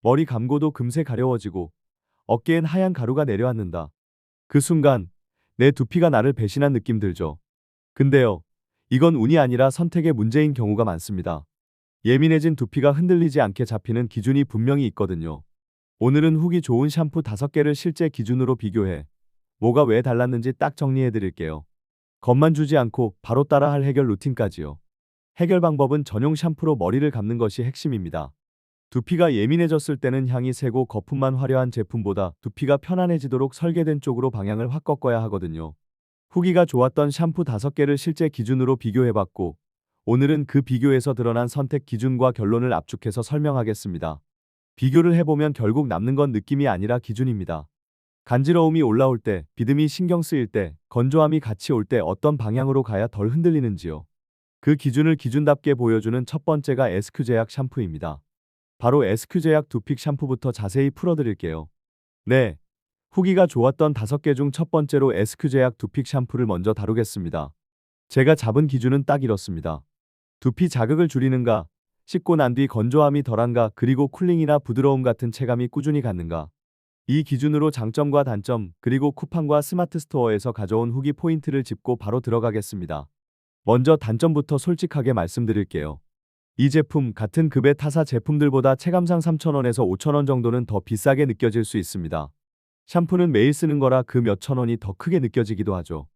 머리 감고도 금세 가려워지고 어깨엔 하얀 가루가 내려앉는다. 그 순간 내 두피가 나를 배신한 느낌 들죠. 근데요. 이건 운이 아니라 선택의 문제인 경우가 많습니다. 예민해진 두피가 흔들리지 않게 잡히는 기준이 분명히 있거든요. 오늘은 후기 좋은 샴푸 5개를 실제 기준으로 비교해 뭐가 왜 달랐는지 딱 정리해 드릴게요. 겁만 주지 않고 바로 따라 할 해결 루틴까지요. 해결 방법은 전용 샴푸로 머리를 감는 것이 핵심입니다. 두피가 예민해졌을 때는 향이 세고 거품만 화려한 제품보다 두피가 편안해지도록 설계된 쪽으로 방향을 확 꺾어야 하거든요. 후기가 좋았던 샴푸 5개를 실제 기준으로 비교해봤고, 오늘은 그 비교에서 드러난 선택 기준과 결론을 압축해서 설명하겠습니다. 비교를 해보면 결국 남는 건 느낌이 아니라 기준입니다. 간지러움이 올라올 때, 비듬이 신경 쓰일 때, 건조함이 같이 올 때 어떤 방향으로 가야 덜 흔들리는지요. 그 기준을 기준답게 보여주는 첫 번째가 SQ제약 샴푸입니다. 바로 SQ제약 두픽 샴푸부터 자세히 풀어드릴게요. 네. 후기가 좋았던 5개 중 첫 번째로 SQ제약 두픽 샴푸를 먼저 다루겠습니다. 제가 잡은 기준은 딱 이렇습니다. 두피 자극을 줄이는가, 씻고 난 뒤 건조함이 덜한가, 그리고 쿨링이나 부드러움 같은 체감이 꾸준히 갖는가. 이 기준으로 장점과 단점, 그리고 쿠팡과 스마트 스토어에서 가져온 후기 포인트를 짚고 바로 들어가겠습니다. 먼저 단점부터 솔직하게 말씀드릴게요. 이 제품 같은 급의 타사 제품들보다 체감상 3,000원에서 5,000원 정도는 더 비싸게 느껴질 수 있습니다. 샴푸는 매일 쓰는 거라 그 몇천 원이 더 크게 느껴지기도 하죠.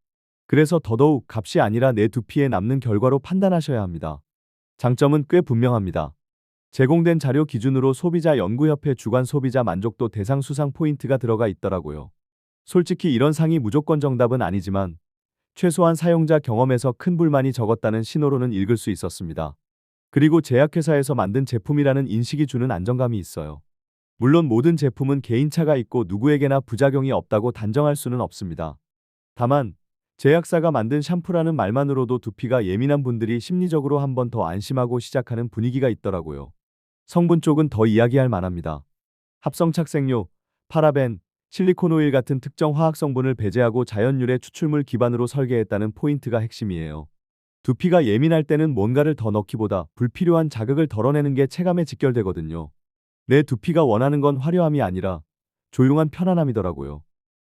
그래서 더더욱 값이 아니라 내 두피에 남는 결과로 판단하셔야 합니다. 장점은 꽤 분명합니다. 제공된 자료 기준으로 소비자 연구협회 주간 소비자 만족도 대상 수상 포인트가 들어가 있더라고요. 솔직히 이런 상이 무조건 정답은 아니지만 최소한 사용자 경험에서 큰 불만이 적었다는 신호로는 읽을 수 있었습니다. 그리고 제약회사에서 만든 제품이라는 인식이 주는 안정감이 있어요. 물론 모든 제품은 개인차가 있고 누구에게나 부작용이 없다고 단정할 수는 없습니다. 다만 제약사가 만든 샴푸라는 말만으로도 두피가 예민한 분들이 심리적으로 한 번 더 안심하고 시작하는 분위기가 있더라고요. 성분 쪽은 더 이야기할 만합니다. 합성착색료, 파라벤, 실리콘 오일 같은 특정 화학 성분을 배제하고 자연 유래 추출물 기반으로 설계했다는 포인트가 핵심이에요. 두피가 예민할 때는 뭔가를 더 넣기보다 불필요한 자극을 덜어내는 게 체감에 직결되거든요. 내 두피가 원하는 건 화려함이 아니라 조용한 편안함이더라고요.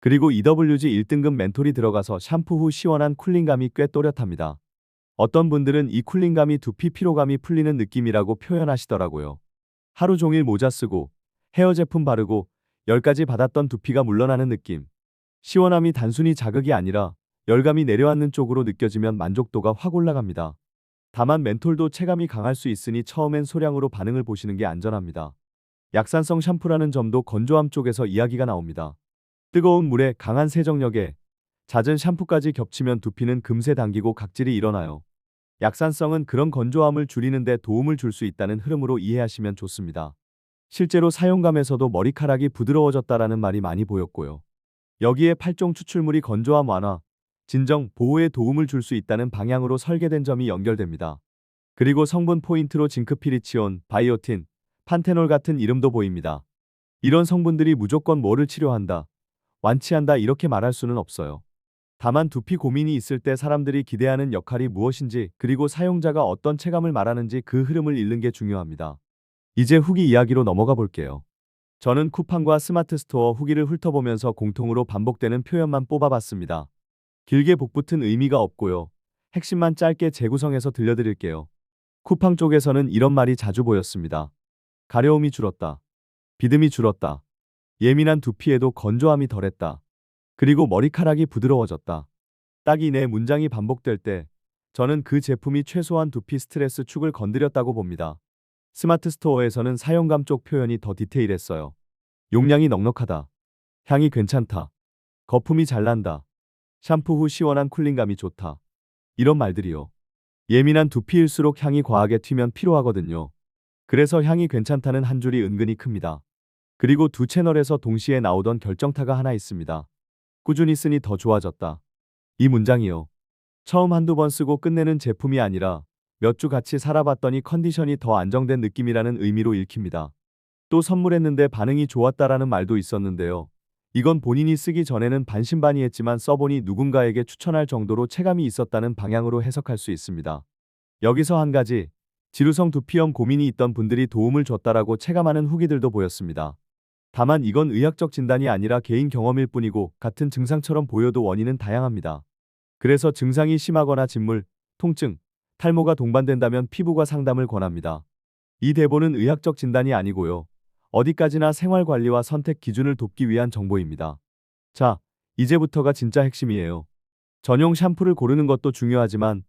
그리고 EWG 1등급 멘톨이 들어가서 샴푸 후 시원한 쿨링감이 꽤 또렷합니다. 어떤 분들은 이 쿨링감이 두피 피로감이 풀리는 느낌이라고 표현하시더라고요. 하루 종일 모자 쓰고 헤어 제품 바르고 10가지 받았던 두피가 물러나는 느낌. 시원함이 단순히 자극이 아니라 열감이 내려앉는 쪽으로 느껴지면 만족도가 확 올라갑니다. 다만 멘톨도 체감이 강할 수 있으니 처음엔 소량으로 반응을 보시는 게 안전합니다. 약산성 샴푸라는 점도 건조함 쪽에서 이야기가 나옵니다. 뜨거운 물에 강한 세정력에 잦은 샴푸까지 겹치면 두피는 금세 당기고 각질이 일어나요. 약산성은 그런 건조함을 줄이는 데 도움을 줄 수 있다는 흐름으로 이해하시면 좋습니다. 실제로 사용감에서도 머리카락이 부드러워졌다라는 말이 많이 보였고요. 여기에 8종 추출물이 건조함 완화, 진정, 보호에 도움을 줄 수 있다는 방향으로 설계된 점이 연결됩니다. 그리고 성분 포인트로 징크피리치온, 바이오틴, 판테놀 같은 이름도 보입니다. 이런 성분들이 무조건 뭐를 치료한다, 완치한다 이렇게 말할 수는 없어요. 다만 두피 고민이 있을 때 사람들이 기대하는 역할이 무엇인지 그리고 사용자가 어떤 체감을 말하는지 그 흐름을 읽는 게 중요합니다. 이제 후기 이야기로 넘어가 볼게요. 저는 쿠팡과 스마트 스토어 후기를 훑어보면서 공통으로 반복되는 표현만 뽑아봤습니다. 길게 복붙은 의미가 없고요. 핵심만 짧게 재구성해서 들려드릴게요. 쿠팡 쪽에서는 이런 말이 자주 보였습니다. 가려움이 줄었다. 비듬이 줄었다. 예민한 두피에도 건조함이 덜했다. 그리고 머리카락이 부드러워졌다. 딱 이 네 문장이 반복될 때 저는 그 제품이 최소한 두피 스트레스 축을 건드렸다고 봅니다. 스마트 스토어에서는 사용감 쪽 표현이 더 디테일했어요. 용량이 넉넉하다. 향이 괜찮다. 거품이 잘 난다. 샴푸 후 시원한 쿨링감이 좋다. 이런 말들이요. 예민한 두피일수록 향이 과하게 튀면 피로하거든요. 그래서 향이 괜찮다는 한 줄이 은근히 큽니다. 그리고 두 채널에서 동시에 나오던 결정타가 하나 있습니다. 꾸준히 쓰니 더 좋아졌다. 이 문장이요. 처음 한두 번 쓰고 끝내는 제품이 아니라 몇 주 같이 살아봤더니 컨디션이 더 안정된 느낌이라는 의미로 읽힙니다. 또 선물했는데 반응이 좋았다라는 말도 있었는데요. 이건 본인이 쓰기 전에는 반신반의했지만 써보니 누군가에게 추천할 정도로 체감이 있었다는 방향으로 해석할 수 있습니다. 여기서 한 가지 지루성 두피염 고민이 있던 분들이 도움을 줬다라고 체감하는 후기들도 보였습니다. 다만 이건 의학적 진단이 아니라 개인 경험일 뿐이고 같은 증상처럼 보여도 원인은 다양합니다. 그래서 증상이 심하거나 진물, 통증, 탈모가 동반된다면 피부과 상담을 권합니다. 이 대본은 의학적 진단이 아니고요. 어디까지나 생활 관리와 선택 기준을 돕기 위한 정보입니다. 자, 이제부터가 진짜 핵심이에요. 전용 샴푸를 고르는 것도 중요하지만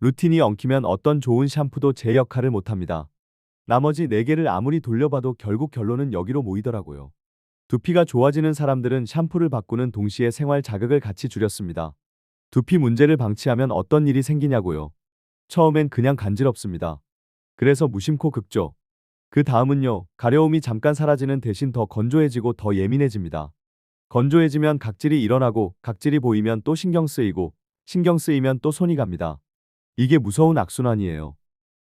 루틴이 엉키면 어떤 좋은 샴푸도 제 역할을 못합니다. 나머지 4개를 아무리 돌려봐도 결국 결론은 여기로 모이더라고요. 두피가 좋아지는 사람들은 샴푸를 바꾸는 동시에 생활 자극을 같이 줄였습니다. 두피 문제를 방치하면 어떤 일이 생기냐고요. 처음엔 그냥 간지럽습니다. 그래서 무심코 극조. 그 다음은요, 가려움이 잠깐 사라지는 대신 더 건조해지고 더 예민해집니다. 건조해지면 각질이 일어나고 각질이 보이면 또 신경 쓰이고 신경 쓰이면 또 손이 갑니다. 이게 무서운 악순환이에요.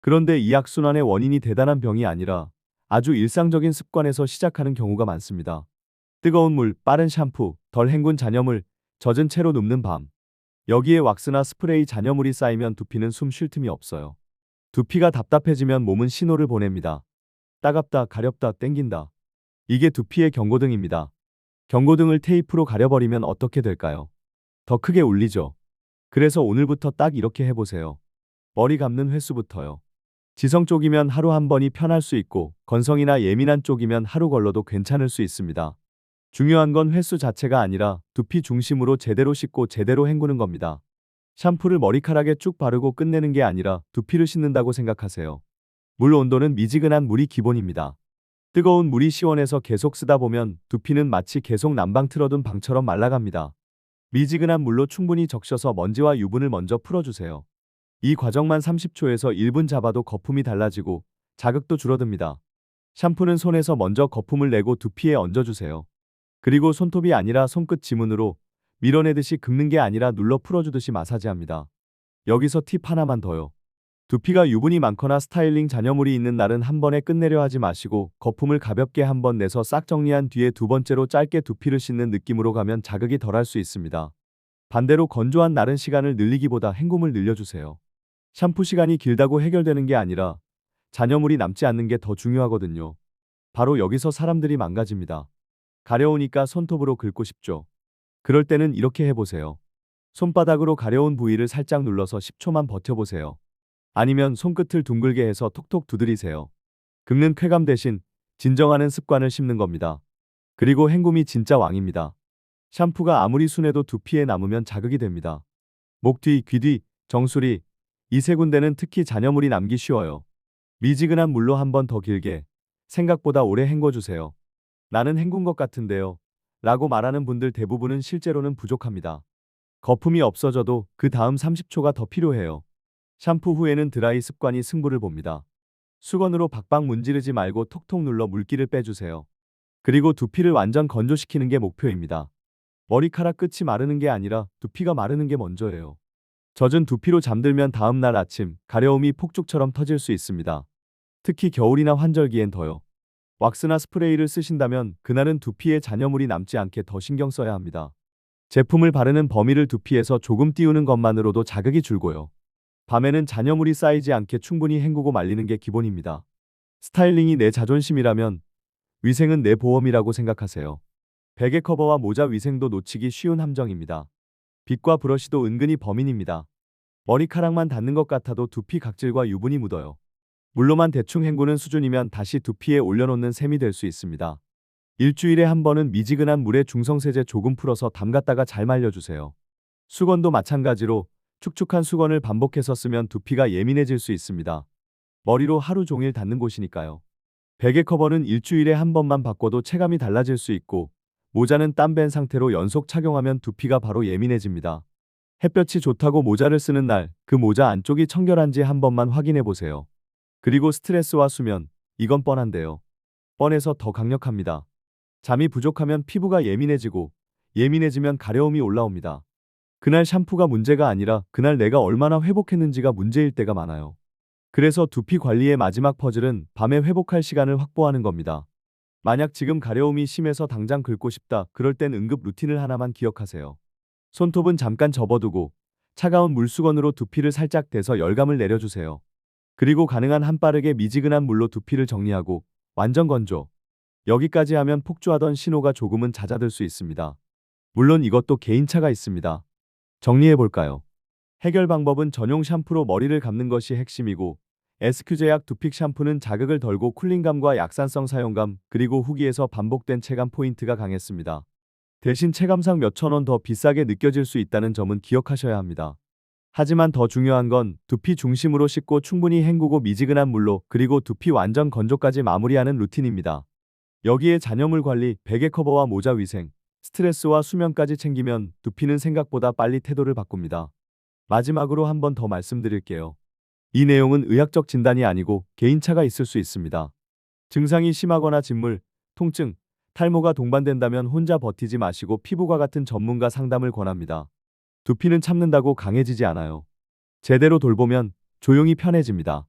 그런데 이 악순환의 원인이 대단한 병이 아니라 아주 일상적인 습관에서 시작하는 경우가 많습니다. 뜨거운 물, 빠른 샴푸, 덜 헹군 잔여물, 젖은 채로 눕는 밤. 여기에 왁스나 스프레이 잔여물이 쌓이면 두피는 숨 쉴 틈이 없어요. 두피가 답답해지면 몸은 신호를 보냅니다. 따갑다, 가렵다, 땡긴다. 이게 두피의 경고등입니다. 경고등을 테이프로 가려버리면 어떻게 될까요? 더 크게 울리죠. 그래서 오늘부터 딱 이렇게 해보세요. 머리 감는 횟수부터요. 지성 쪽이면 하루 한 번이 편할 수 있고 건성이나 예민한 쪽이면 하루 걸러도 괜찮을 수 있습니다. 중요한 건 횟수 자체가 아니라 두피 중심으로 제대로 씻고 제대로 헹구는 겁니다. 샴푸를 머리카락에 쭉 바르고 끝내는 게 아니라 두피를 씻는다고 생각하세요. 물 온도는 미지근한 물이 기본입니다. 뜨거운 물이 시원해서 계속 쓰다 보면 두피는 마치 계속 난방 틀어둔 방처럼 말라갑니다. 미지근한 물로 충분히 적셔서 먼지와 유분을 먼저 풀어주세요. 이 과정만 30초에서 1분 잡아도 거품이 달라지고 자극도 줄어듭니다. 샴푸는 손에서 먼저 거품을 내고 두피에 얹어주세요. 그리고 손톱이 아니라 손끝 지문으로 밀어내듯이 긁는 게 아니라 눌러 풀어주듯이 마사지합니다. 여기서 팁 하나만 더요. 두피가 유분이 많거나 스타일링 잔여물이 있는 날은 한 번에 끝내려 하지 마시고 거품을 가볍게 한 번 내서 싹 정리한 뒤에 두 번째로 짧게 두피를 씻는 느낌으로 가면 자극이 덜할 수 있습니다. 반대로 건조한 날은 시간을 늘리기보다 헹굼을 늘려주세요. 샴푸 시간이 길다고 해결되는 게 아니라 잔여물이 남지 않는 게 더 중요하거든요. 바로 여기서 사람들이 망가집니다. 가려우니까 손톱으로 긁고 싶죠. 그럴 때는 이렇게 해보세요. 손바닥으로 가려운 부위를 살짝 눌러서 10초만 버텨보세요. 아니면 손끝을 둥글게 해서 톡톡 두드리세요. 긁는 쾌감 대신 진정하는 습관을 심는 겁니다. 그리고 헹굼이 진짜 왕입니다. 샴푸가 아무리 순해도 두피에 남으면 자극이 됩니다. 목 뒤, 귀 뒤, 정수리, 이 세 군데는 특히 잔여물이 남기 쉬워요. 미지근한 물로 한 번 더 길게, 생각보다 오래 헹궈주세요. 나는 헹군 것 같은데요. 라고 말하는 분들 대부분은 실제로는 부족합니다. 거품이 없어져도 그 다음 30초가 더 필요해요. 샴푸 후에는 드라이 습관이 승부를 봅니다. 수건으로 박박 문지르지 말고 톡톡 눌러 물기를 빼주세요. 그리고 두피를 완전 건조시키는 게 목표입니다. 머리카락 끝이 마르는 게 아니라 두피가 마르는 게 먼저예요. 젖은 두피로 잠들면 다음날 아침 가려움이 폭죽처럼 터질 수 있습니다. 특히 겨울이나 환절기엔 더요. 왁스나 스프레이를 쓰신다면 그날은 두피에 잔여물이 남지 않게 더 신경 써야 합니다. 제품을 바르는 범위를 두피에서 조금 띄우는 것만으로도 자극이 줄고요. 밤에는 잔여물이 쌓이지 않게 충분히 헹구고 말리는 게 기본입니다. 스타일링이 내 자존심이라면 위생은 내 보험이라고 생각하세요. 베개 커버와 모자 위생도 놓치기 쉬운 함정입니다. 빗과 브러쉬도 은근히 범인입니다. 머리카락만 닿는 것 같아도 두피 각질과 유분이 묻어요. 물로만 대충 헹구는 수준이면 다시 두피에 올려놓는 셈이 될 수 있습니다. 일주일에 한 번은 미지근한 물에 중성세제 조금 풀어서 담갔다가 잘 말려주세요. 수건도 마찬가지로 축축한 수건을 반복해서 쓰면 두피가 예민해질 수 있습니다. 머리로 하루 종일 닿는 곳이니까요. 베개 커버는 일주일에 한 번만 바꿔도 체감이 달라질 수 있고 모자는 땀 뺀 상태로 연속 착용하면 두피가 바로 예민해집니다. 햇볕이 좋다고 모자를 쓰는 날 그 모자 안쪽이 청결한지 한 번만 확인해 보세요. 그리고 스트레스와 수면, 이건 뻔한데요. 뻔해서 더 강력합니다. 잠이 부족하면 피부가 예민해지고 예민해지면 가려움이 올라옵니다. 그날 샴푸가 문제가 아니라 그날 내가 얼마나 회복했는지가 문제일 때가 많아요. 그래서 두피 관리의 마지막 퍼즐은 밤에 회복할 시간을 확보하는 겁니다. 만약 지금 가려움이 심해서 당장 긁고 싶다. 그럴 땐 응급 루틴을 하나만 기억하세요. 손톱은 잠깐 접어두고 차가운 물수건으로 두피를 살짝 대서 열감을 내려주세요. 그리고 가능한 한 빠르게 미지근한 물로 두피를 정리하고 완전 건조. 여기까지 하면 폭주하던 신호가 조금은 잦아들 수 있습니다. 물론 이것도 개인차가 있습니다. 정리해 볼까요? 해결 방법은 전용 샴푸로 머리를 감는 것이 핵심이고 SQ제약 두픽 샴푸는 자극을 덜고 쿨링감과 약산성 사용감 그리고 후기에서 반복된 체감 포인트가 강했습니다. 대신 체감상 몇천 원 더 비싸게 느껴질 수 있다는 점은 기억하셔야 합니다. 하지만 더 중요한 건 두피 중심으로 씻고 충분히 헹구고 미지근한 물로 그리고 두피 완전 건조까지 마무리하는 루틴입니다. 여기에 잔여물 관리, 베개 커버와 모자 위생, 스트레스와 수면까지 챙기면 두피는 생각보다 빨리 태도를 바꿉니다. 마지막으로 한 번 더 말씀드릴게요. 이 내용은 의학적 진단이 아니고 개인차가 있을 수 있습니다. 증상이 심하거나 진물, 통증, 탈모가 동반된다면 혼자 버티지 마시고 피부과 같은 전문가 상담을 권합니다. 두피는 참는다고 강해지지 않아요. 제대로 돌보면 조용히 편해집니다.